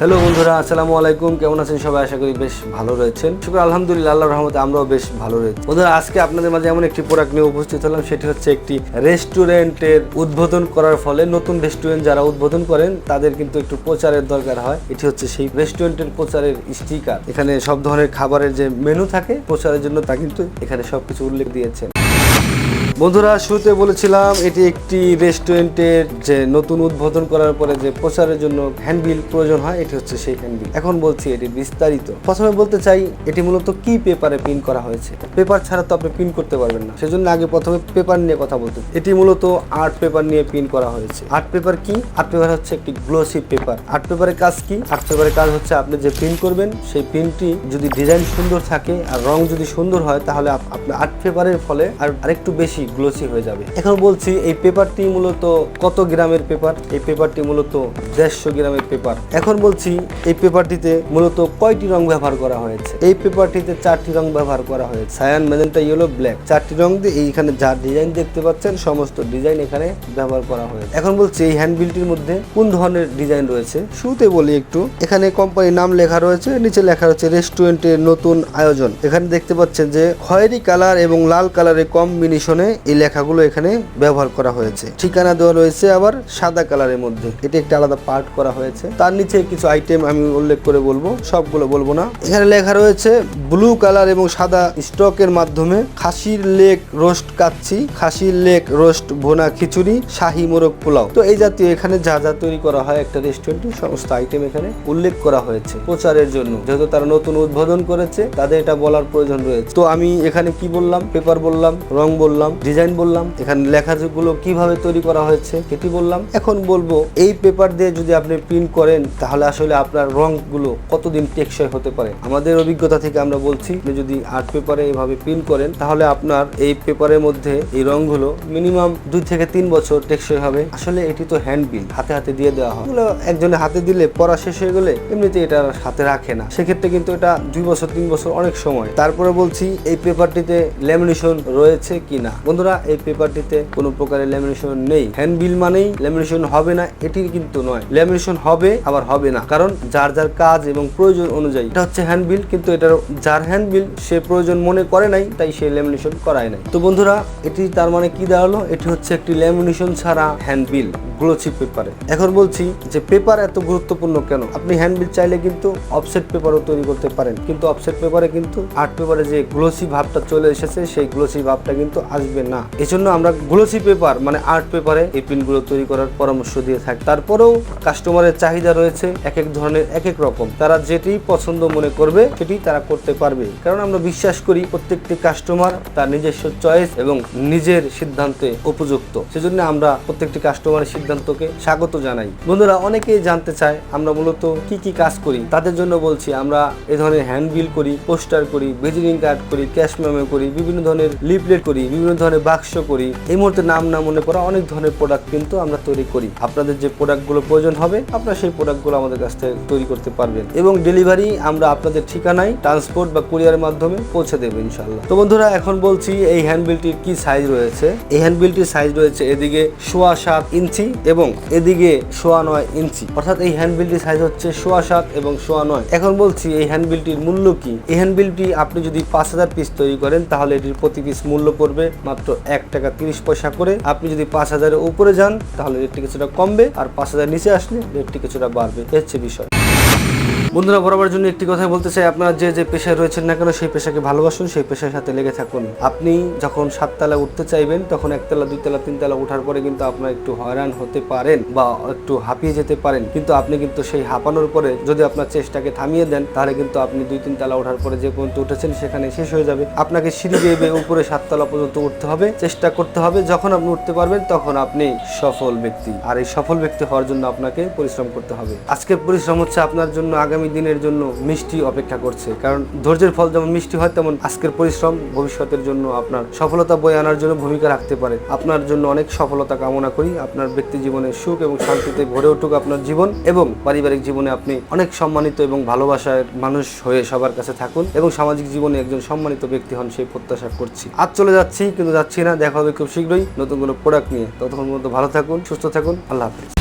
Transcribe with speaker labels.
Speaker 1: Hello বন্ধুরা, আসসালামু আলাইকুম। কেমন আছেন সবাই? আশা করি বেশ ভালো রয়েছেন। শুক্র, আলহামদুলিল্লাহ, আল্লাহর রহমতে আমরাও বেশ ভালো রয়েছি। বন্ধুরা, আজকে আপনাদের মাঝে এমন একটি প্রোডাক্ট নিয়ে উপস্থিত হলাম। সেটি হচ্ছে একটি রেস্টুরেন্টের উদ্বোধন করার ফলে নতুন রেস্টুরেন্ট যারা উদ্বোধন করেন, তাদের কিন্তু একটু প্রচারের দরকার হয়। এটি হচ্ছে সেই রেস্টুরেন্টের প্রচারের স্টিকার। এখানে সব ধরনের খাবারের যে মেনু থাকে, প্রচারের জন্য তা কিন্তু এখানে সবকিছু উল্লেখ দিয়েছেন। বন্ধুরা, শুরুতে বলেছিলাম এটি একটি রেস্টুরেন্টের যে নতুন উদ্বোধন করার পরে যে প্রচারের জন্য হ্যান্ডবিল প্রয়োজন হয়, এটি হচ্ছে সেই হ্যান্ডবিল। এখন বলছি এটি বিস্তারিত। প্রথমে বলতে চাই, এটি মূলত কি পেপারে প্রিন্ট করা হয়েছে? পেপার ছাড়া তো আপনি প্রিন্ট করতে পারবেন না। সেজন্য আগে প্রথমে পেপার নিয়ে কথা বলতে এটি মূলত আর্ট পেপার নিয়ে প্রিন্ট করা হয়েছে। আর্ট পেপার কি? আর্ট পেপার হচ্ছে একটি গ্লোসি পেপার। আর্ট পেপারের কাজ কি? আর্ট পেপারের কাজ হচ্ছে আপনি যে প্রিন্ট করবেন, সেই প্রিন্টটি যদি ডিজাইন সুন্দর থাকে আর রং যদি সুন্দর হয়, তাহলে আপনার আর্ট পেপারের ফলে আর আরেকটু বেশি গ্লোসি হয়ে যাবে। এখন বলছি, এই পেপারটি মূলত কত গ্রামের পেপার? এই পেপারটি মূলত দেড়শো গ্রামের পেপার। এখন বলছি, এই পেপারটিতে মূলত কয়টি রং ব্যবহার করা হয়েছে? এই পেপারটিতে চারটি রং ব্যবহার করা হয়েছে। সায়ান ম্যাজেন্টা ইয়েলো ব্ল্যাক চারটি রং দিয়ে এইখানে যা ডিজাইন দেখতে পাচ্ছেন, সমস্ত ডিজাইন এখানে ব্যবহার করা হয়েছে। এখন বলছি, এই হ্যান্ডবিলটির মধ্যে কোন ধরনের ডিজাইন রয়েছে? শুরুতে বলি একটু। এখানে কোম্পানির নাম লেখা রয়েছে, নিচে লেখা রয়েছে রেস্টুরেন্টের নতুন আয়োজন। এখানে দেখতে পাচ্ছেন যে খয়েরি কালার এবং লাল কালারের কম্বিনেশনে এই লেখাগুলো এখানে ব্যবহার করা হয়েছে। ঠিকানা দেওয়া রয়েছে আবার সাদা কালারের মধ্যে। এটা একটা আলাদা পার্ট করা হয়েছে। তার নিচে কিছু আইটেম আমি উল্লেখ করে বলব, সবগুলো বলব না। এখানে লেখা রয়েছে ব্লু কালার এবং সাদা স্টকের মাধ্যমে খাসির লেক রোস্ট কাচ্ছি, খাসির লেক রোস্ট ভোনা খিচুড়ি, শাহি মোরগ পোলাও। তো এই জাতীয় এখানে যা যা তৈরি করা হয় একটা রেস্টুরেন্টে সমস্ত আইটেম এখানে উল্লেখ করা হয়েছে প্রচারের জন্য। যেহেতু তারা নতুন উদ্বোধন করেছে, তাদের এটা বলার প্রয়োজন রয়েছে। তো আমি এখানে কি বললাম? পেপার বললাম, রং বললাম ডিজাইন বললাম, এখানে লেখাগুলো কীভাবে তৈরি করা হয়েছে সেটি বললাম। এখন বলব, এই পেপার দিয়ে যদি আপনি প্রিন্ট করেন, তাহলে আসলে আপনার রংগুলো কতদিন টেকসই হতে পারে। আমাদের অভিজ্ঞতা থেকে আমরা বলছি, আপনি যদি আর্ট পেপারে এভাবে প্রিন্ট করেন, তাহলে আপনার এই পেপারের মধ্যে এই রংগুলো মিনিমাম দুই থেকে তিন বছর টেকসই হবে। আসলে এটি তো হ্যান্ড বিল হাতে হাতে দিয়ে দেওয়া হয়। এগুলো একজনের হাতে দিলে পড়া শেষ হয়ে গেলে এমনিতে এটা হাতে রাখে না। সেক্ষেত্রে কিন্তু এটা দুই বছর, তিন বছর অনেক সময়। তারপরে বলছি, এই পেপারটিতে ল্যামিনেশন রয়েছে কিনা? বন্ধুরা, এই পেপারটিতে কোনো প্রকারের ল্যামিনেশন নেই। হ্যান্ড বিল মানেই ল্যামিনেশন হবে না এটি কিন্তু নয়। ল্যামিনেশন হবে, আবার হবে না। কারণ যার যার কাজ এবং প্রয়োজন অনুযায়ী। এটা হচ্ছে হ্যান্ড বিল কিন্তু এটার যার হ্যান্ড বিল সে প্রয়োজন মনে করে নাই, তাই সে ল্যামিনেশন করায় নাই। তো বন্ধুরা, এটি তার মানে কি দাঁড়াল? এটি হচ্ছে একটি ল্যামিনেশন ছাড়া হ্যান্ড বিল গ্লোসি পেপারে এখন বলছি যে পেপার এত গুরুত্বপূর্ণ কেন? আপনি হ্যান্ডবিল চাইলে কিন্তু অফসেট পেপারও তৈরি করতে পারেন। কিন্তু অফসেট পেপারে কিন্তু আর্ট পেপারে যে গ্লোসি ভাবটা চলে এসেছে, সেই গ্লোসি ভাবটা কিন্তু আসবে না। এজন্য আমরা গ্লোসি পেপার মানে আর্ট পেপারে এই প্রিন্টগুলো তৈরি করার পরামর্শ দিয়ে থাকি। তারপরেও কাস্টমারের চাহিদা রয়েছে এক এক ধরনের এক এক রকম। তারা যেটি পছন্দ মনে করবে, সেটি তারা করতে পারবে। কারণ আমরা বিশ্বাস করি প্রত্যেকটি কাস্টমার তার নিজস্ব চয়েস এবং নিজের সিদ্ধান্তে উপযুক্ত। সেজন্য আমরা প্রত্যেকটি কাস্টমারের সিদ্ধান্তকে স্বাগত জানাই। বন্ধুরা, অনেকেই জানতে চায়, আমরা মূলত কি কি কাজ করি? তাদের জন্য বলছি, আমরা এ ধরনের হ্যান্ড বিল করি পোস্টার করি ভিজিটিং কার্ড করি ক্যাশ মেমো করি, বিভিন্ন ধরনের লিফলেট করি, বিভিন্ন ধরনের বাক্স করি। এই মুহূর্তে নাম না মনে করা অনেক ধরনের প্রোডাক্ট কিন্তু আমরা তৈরি করি। আপনাদের যে প্রোডাক্টগুলো প্রয়োজন হবে, আপনারা সেই প্রোডাক্টগুলো আমাদের কাছ থেকে তৈরি করতে পারবেন। এবং ডেলিভারি আমরা আপনাদের ঠিকানায় ট্রান্সপোর্ট বা কুরিয়ারের মাধ্যমে পৌঁছে দেবো ইনশাল্লাহ তো বন্ধুরা, এখন বলছি এই হ্যান্ডবিলটির কি সাইজ রয়েছে? এই হ্যান্ডবিলটির সাইজ রয়েছে এদিকে সোয়া সাত ইঞ্চি এবং এদিকে সোয়া নয় ইঞ্চি। অর্থাৎ এই হ্যান্ডবিলটির সাইজ হচ্ছে সোয়া সাত এবং সোয়া নয়। এখন বলছি এই হ্যান্ডবিলটির মূল্য কি? এই হ্যান্ডবিলটি আপনি যদি পাঁচ হাজার পিস তৈরি করেন, তাহলে এটির প্রতি পিস মূল্য পড়বে মাত্র এক টাকা তিরিশ পয়সা করে। আপনি যদি পাঁচ হাজারের উপরে যান, তাহলে রেটটি কিছুটা কমবে, আর পাঁচ হাজার নিচে আসলে রেটটি কিছুটা বাড়বে। এর বিষয়। বন্ধুরা বরাবর জন্য একটি কথা বলতে চাই, আপনারা যে যে পেশায় রয়েছেন না কেন সেই পেশাকে ভালোবাসুন, সেই পেশার সাথে লেগে থাকুন। আপনি যখন সাততলা উঠতে চাইবেন, তখন একতলা, দুইতলা, তিনতলা ওঠার পরে কিন্তু আপনার একটু হয়রান হতে পারেন বা একটু হাঁপিয়ে যেতে পারেন। কিন্তু আপনি কিন্তু সেই হাঁপানোর পরে যদি আপনার চেষ্টাকে থামিয়ে দেন, তাহলে কিন্তু আপনি দুই তিন তলা ওঠার পরে যে পর্যন্ত উঠেছেন, সেখানে শেষ হয়ে যাবে। আপনাকে সিঁড়ি বেয়ে বেয়ে উপরে সাততলা পর্যন্ত উঠতে হবে, চেষ্টা করতে হবে। যখন আপনি উঠতে পারবেন, তখন আপনি সফল ব্যক্তি। আর এই সফল ব্যক্তি হওয়ার জন্য আপনাকে পরিশ্রম করতে হবে। আজকের পরিশ্রম হচ্ছে আপনার জন্য আগামী দিনের জন্য মিষ্টি অপেক্ষা করছে। কারণ ধৈর্যের ফল যেমন মিষ্টি হয়, তেমন আজকের পরিশ্রম ভবিষ্যতের জন্য আপনার সফলতা বয়ে আনার জন্য ভূমিকা রাখতে পারে। আপনার জন্য অনেক সফলতা কামনা করি। আপনার ব্যক্তি জীবনে সুখ এবং শান্তিতে ভরে উঠুক আপনার জীবন এবং পারিবারিক জীবনে আপনি অনেক সম্মানিত এবং ভালোবাসার মানুষ হয়ে সবার কাছে থাকুন এবং সামাজিক জীবনে একজন সম্মানিত ব্যক্তি হন সেই প্রত্যাশা করছি। আজ চলে যাচ্ছি, কিন্তু যাচ্ছি না। দেখা হবে খুব শীঘ্রই নতুন কোনো প্রোডাক্ট নিয়ে। ততক্ষণ পর্যন্ত ভালো থাকুন, সুস্থ থাকুন। আল্লাহ হাফিজ।